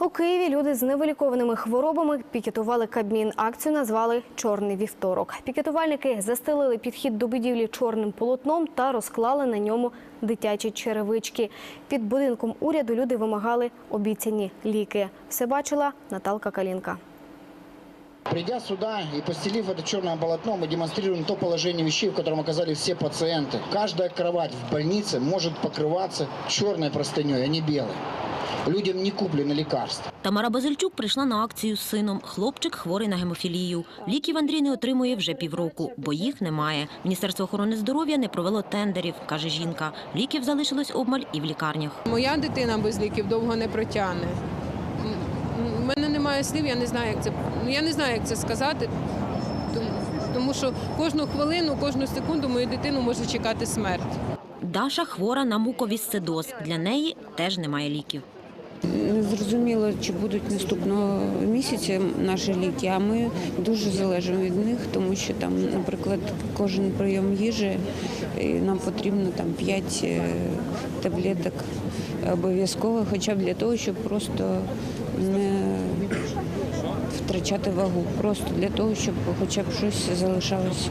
У Києві люди з невилікованими хворобами пікетували Кабмін. Акцію назвали Чорний вівторок. Пікетувальники застелили підхід до будівлі чорним полотном та розклали на ньому дитячі черевички. Під будинком уряду люди вимагали обіцяні ліки. Все бачила Наталка Калінка. Придя сюда и постелив это черное полотно, мы демонстрируем то положение вещей, в котором оказались все пациенты. Каждая кровать в больнице может покрываться черной простыней, а не белой. Людям не куплены лекарства. Тамара Базильчук прийшла на акцію з сином. Хлопчик хворий на гемофілію. Ліків Андрій не отримує вже півроку, бо їх немає. Міністерство охорони здоров'я не провело тендерів, каже жінка. Ліків залишилось обмаль і в лікарнях. Моя дитина без ліків довго не протягне. У мене немає слів, я не знаю, як це. Ну я не знаю, як це сказати. Тому- Тому що кожну хвилину, кожну секунду мою дитину може чекати смерть. Даша хвора на муковісцидоз. Для неї теж немає ліків. Не зрозуміло, чи будуть наступного місяця наші ліки, а ми дуже залежимо від них, тому що там, наприклад, кожен прийом їжі нам потрібно там 5 таблеток обов'язково, хоча б для того, щоб просто не втрачати вагу, просто для того, щоб хоча б щось залишалося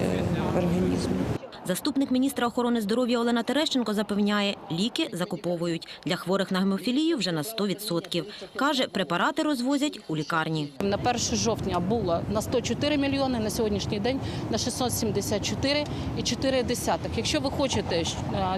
в організмі. Заступник міністра охорони здоров'я Олена Терещенко запевняє, ліки закуповують. Для хворих на гемофілію вже на 100%. Каже, препарати розвозять у лікарні. На 1 жовтня було на 104 мільйони, на сьогоднішній день на 674 і 4 десятих. Якщо ви хочете е,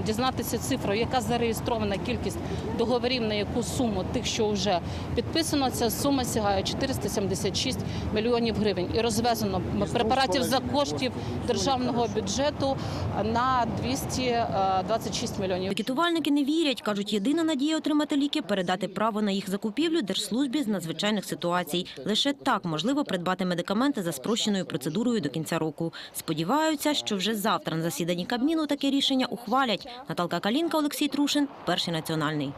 дізнатися цифру, яка зареєстрована кількість договорів на яку суму тих, що вже підписано, ця сума сягає 476 мільйонів гривень. І розвезено препаратів за коштів державного бюджету на 226 мільйонів. Пікетувальники не вірять. Кажуть, єдина надія отримати ліки – передати право на їх закупівлю Держслужбі з надзвичайних ситуацій. Лише так можливо придбати медикаменти за спрощеною процедурою до кінця року. Сподіваються, що вже завтра на засіданні Кабміну таке рішення ухвалять. Наталка Калінка, Олексій Трушин, Перший національний.